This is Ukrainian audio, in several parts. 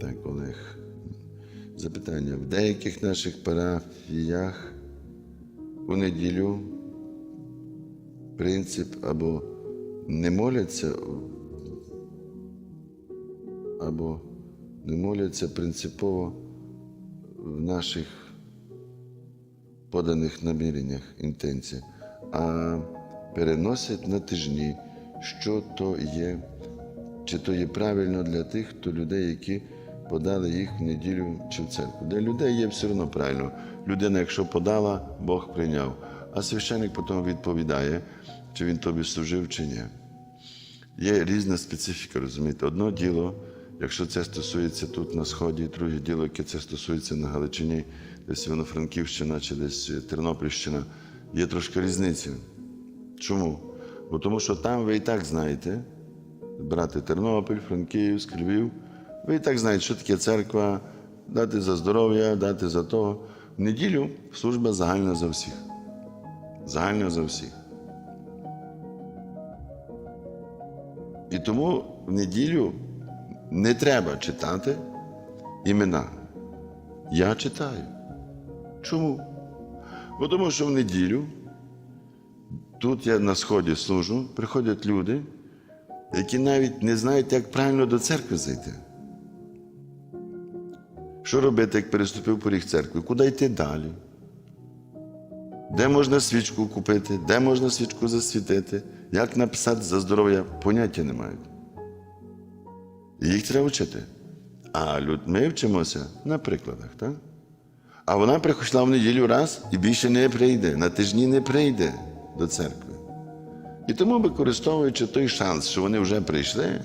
Так, Олег. Запитання. В деяких наших парафіях у неділю принцип або не моляться, або не моляться принципово в наших поданих наміреннях інтенції, а переносять на тижні, що то є, чи то є правильно для тих, хто людей, які подали їх в неділю чи в церкву. Для людей є все одно правильно. Людина, якщо подала, Бог прийняв. А священник потім відповідає, чи він тобі служив, чи ні. Є різна специфіка, розумієте? Одно діло, якщо це стосується тут на Сході, друге діло, яке це стосується на Галичині, десь Івано-Франківщина чи десь Тернопільщина, є трошки різниці. Чому? Бо тому що там ви і так знаєте, брати Тернопіль, Франківськ, Львів, ви і так знаєте, що таке церква, дати за здоров'я, дати за того. В неділю служба загальна за всіх. Загальна за всіх. І тому в неділю не треба читати імена. Я читаю. Чому? Бо тому що в неділю тут я на сході служу, приходять люди, які навіть не знають, як правильно до церкви зайти. Що робити, як переступив поріг церкви? Куди йти далі? Де можна свічку купити, де можна свічку засвітити, як написати за здоров'я, поняття не мають. Їх треба вчити. А ми вчимося на прикладах, так? А вона прийшла в неділю раз і більше не прийде, на тижні не прийде до церкви. І тому, використовуючи той шанс, що вони вже прийшли,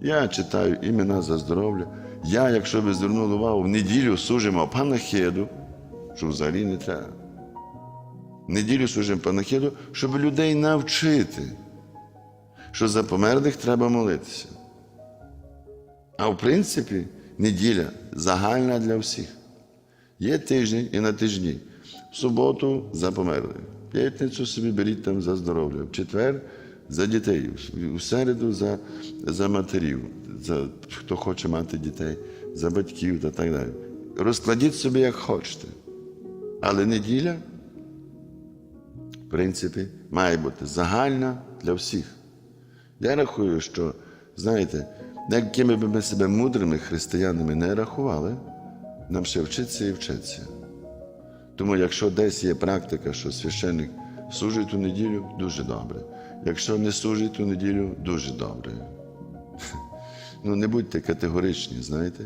я читаю імена за здоров'я. Я, якщо ви звернули увагу, в неділю служимо панахиду, що взагалі не треба. В неділю служимо панахиду, щоб людей навчити, що за померлих треба молитися. А в принципі, неділя загальна для всіх. Є тиждень і на тижні. В суботу за померлих. П'ятницю собі беріть там за здоров'я, в четвер за дітей, у середу за, за матерів, за хто хоче мати дітей, за батьків та так далі. Розкладіть собі, як хочете. Але неділя, в принципі, має бути загальна для всіх. Я рахую, що, знаєте, якими б ми себе мудрими християнами не рахували, нам ще вчитися і вчитися. Тому, якщо десь є практика, що священник служить у неділю, дуже добре. Якщо не служить у неділю, дуже добре. Ну, не будьте категоричні, знаєте.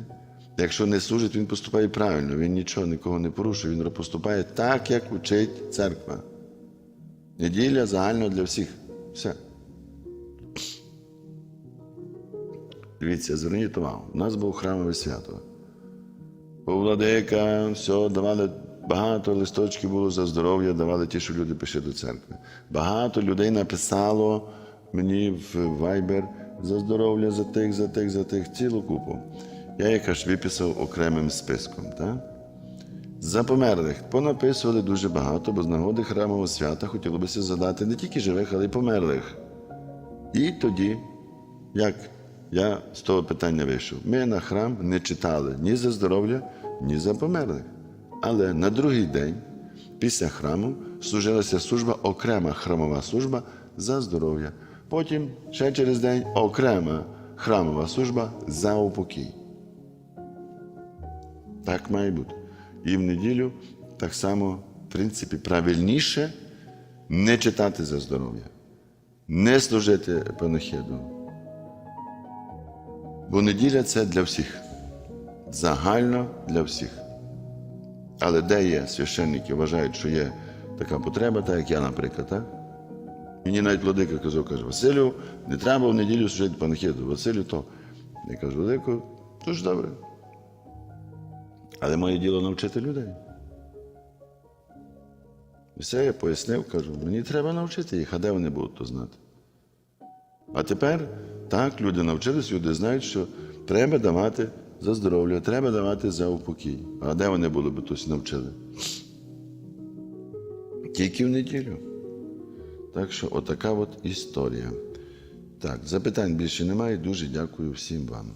Якщо не служить, він поступає правильно, він нічого нікого не порушує, він поступає так, як учить церква. Неділя загально для всіх. Все. Дивіться, зверніть увагу. У нас був храмове свято. У владика, все, давали багато листочків було за здоров'я, давали ті, що люди пішли до церкви. Багато людей написало мені в Viber за здоров'я, за тих, за тих, за тих, цілу купу. Я їх аж виписав окремим списком. Так? За померлих понаписували дуже багато, бо з нагоди храмового свята хотілося задати не тільки живих, але й померлих. І тоді, як я з того питання вийшов, ми на храм не читали ні за здоров'я, ні за померлих. Але на другий день, після храму, служилася служба, окрема храмова служба за здоров'я. Потім ще через день окрема храмова служба за упокій. Так має бути. І в неділю так само, в принципі, правильніше не читати за здоров'я, не служити панахиду. Бо неділя це для всіх, загально для всіх. Але де є священники, вважають, що є така потреба, так як я, наприклад, так? Мені навіть владика казав, каже, Василю, не треба в неділю служити панахиду. Василю, то. Я кажу, Владико, дуже добре. Але моє діло навчити людей. І все, я пояснив, кажу, мені треба навчити їх, а де вони будуть то знати. А тепер так, люди навчились, люди знають, що треба давати за здоров'я, треба давати за упокій. А де вони були б тось навчили? Тільки в неділю. Так що отака от історія. Так, запитань більше немає. Дуже дякую всім вам.